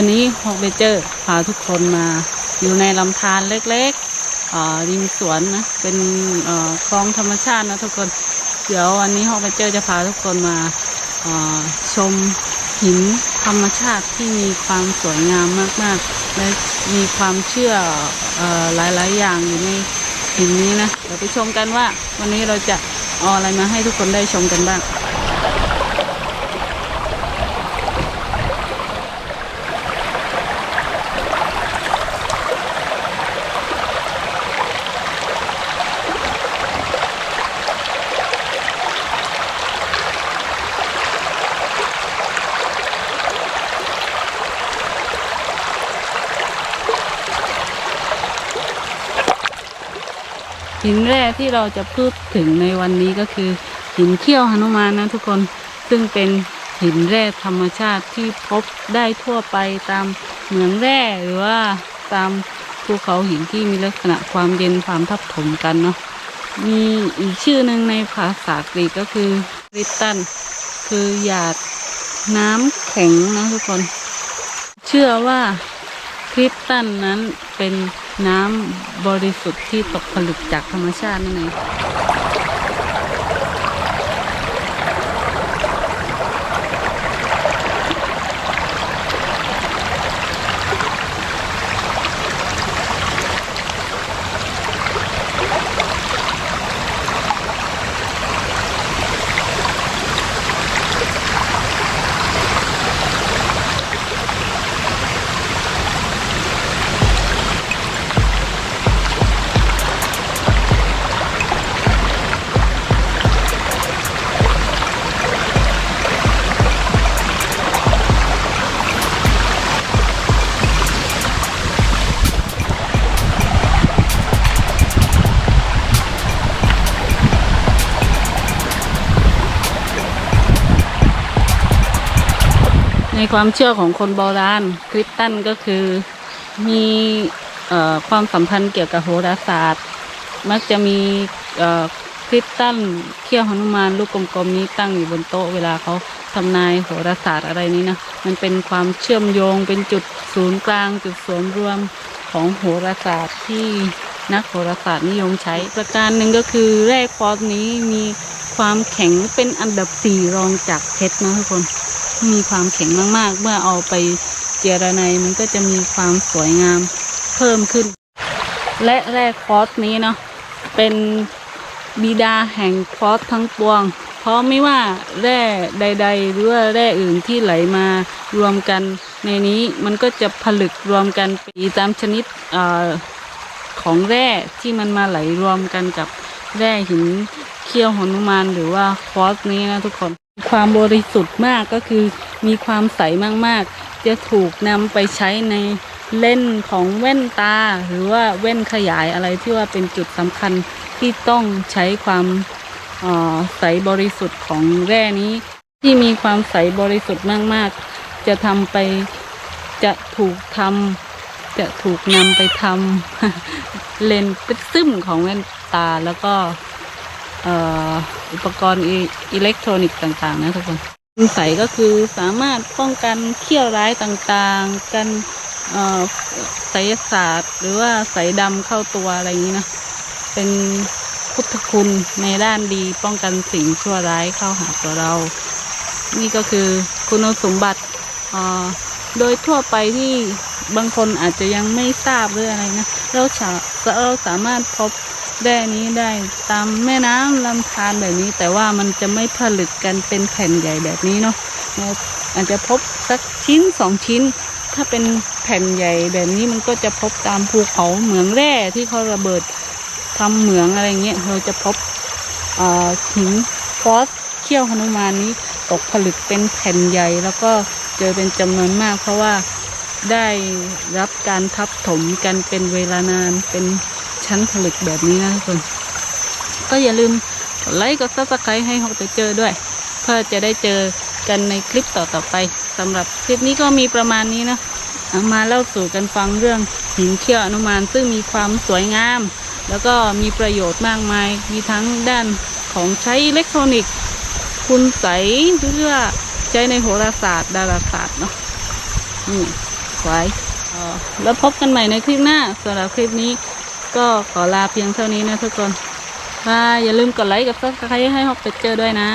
วันนี้ฮอกเบเจอร์พาทุกคนมาอยู่ในลำธารเล็กๆริมสวนนะ เป็นคลองธรรมชาตินะทุกคน เดี๋ยววันนี้ฮอกเบเจอร์จะพาทุกคนมาชมหินธรรมชาติที่มีความสวยงามมากๆ และมีความเชื่ออหลายๆ อย่างอยู่ในหินนี้นะ เดี๋ยวไปชมกันว่าวันนี้เราจะเอาอะไรมาให้ทุกคนได้ชมกันบ้าง หินแร่ที่เราจะพูดถึงในวันนี้ก็คือ หินเขี้ยวหนุมานนะทุกคนซึ่งเป็นหินแร่ธรรมชาติที่พบได้ทั่วไปตามเหมืองแร่หรือว่าตามภูเขาหินที่มีลักษณะความเย็นความทับถมกันเนาะมีอีกชื่อหนึ่งในภาษากรีกก็คือริตตันคือหยาดน้ำแข็งนะทุกคน เชื่อว่าคริสตัลนั้นเป็น น้ำบริสุทธิ์ที่ตกผลึกจากธรรมชาตินั่นเอง ในความเชื่อของคนโบราณคริสตันก็คือมีอความสัมพันธ์เกี่ยวกับโหราศาสตร์ มักจะมีคริสตัลเขี้ยวหนุมานลูกกลมๆนี้ตั้งอยู่บนโต๊ะเวลาเขาทำนายโหราศาสตร์อะไรนี้นะมันเป็นความเชื่อมโยงเป็นจุดศูนย์กลางจุดศูนย์รวมของโหราศาสตร์ที่นักโหราศาสตร์นิยมใช้ ประการหนึ่งก็คือแร่ควอร์ตนี้มีความแข็งเป็นอันดับสี่รองจากเพชรนะทุกคน มีความแข็งมากๆ เมื่อเอาไปเจรไนมันก็จะมีความสวยงามเพิ่มขึ้น และแร่คอสนี้เนาะเป็นบิดาแห่งคอสทั้งปวง เพราะไม่ว่าแร่ใด ๆ หรือว่าแร่อื่นที่ไหลมารวมกันในนี้มันก็จะผลึกรวมกันไปตามชนิดอของแร่ที่มันมาไหลรวมกันกับแร่หินเขี้ยวหนุมานหรือว่าคอสนี้นะทุกคน ความบริสุทธิ์มากก็คือมีความใสมากๆ จะถูกนำไปใช้ในเล่นของแว่นตา หรือว่าแว่นขยายอะไรที่ว่าเป็นจุดสำคัญที่ต้องใช้ความออใสบริสุทธิ์ของแร่นี้ ที่มีความใสบริสุทธิ์มากๆ จะทำไปจะถูกทำจะถูกนำไปทำเลนส์เป็นซึมของแว่นตาแล้วก็เอ่อ อุปกรณ์อิเล็กทรอนิกส์ต่างๆ นะทุกคนคุณใสก็คือสามารถป้องกันเขี้ยวร้ายต่างๆ กันเอ่อไสยศาสตร์ หรือว่าใสดำเข้าตัวอะไรอย่างนี้นะ เป็นพุทธคุณในด้านดีป้องกันสิ่งชั่วร้ายเข้าหาตัวเรา นี่ก็คือคุณสมบัติโดยทั่วไปที่บางคนอาจจะยังไม่ทราบหรืออะไรนะ เราสาเราสามารถพบ แร่นี้ได้ตามแม่น้ำลำธารแบบนี้ แต่ว่ามันจะไม่ผลึกกันเป็นแผ่นใหญ่แบบนี้เนาะเราอาจจะพบสักชิ้นสองชิ้น ถ้าเป็นแผ่นใหญ่แบบนี้มันก็จะพบตามภูเขาเหมืองแร่ที่เขาระเบิดทำเหมืองอะไรเงี้ยเราจะพบอ่อหินฟอสเขี้ยวหนุมานนี้ตกผลึกเป็นแผ่นใหญ่ แล้วก็เจอเป็นจำนวนมาก เพราะว่าได้รับการทับถมกันเป็นเวลานานเป็น ชั้นผลึกแบบนี้นะทุกคน ก็อย่าลืมกดไลค์กดซับสไครต์ให้ฮอกไปเจอด้วย เพื่อจะได้เจอกันในคลิปต่อๆไปสำหรับคลิปนี้ก็มีประมาณนี้นะเอามาเล่าสู่กันฟังเรื่องหินเขี้ยวอนุมานซึ่งมีความสวยงาม แล้วก็มีประโยชน์มากมาย มีทั้งด้านของใช้อิเล็กทรอนิกส์ คุณใสหรือว่าใช้ในโหราศาสตร์ดาราศาสตร์เนาะนี่ควายแล้วพบกันใหม่ในคลิปหน้าสำหรับคลิปนี้ ก็ขอลาเพียงเท่านี้นะทุกคนบายอย่าลืมกดไลค์กับซับสไครต์ให้ฮอกเป็ดเจอด้วยนะ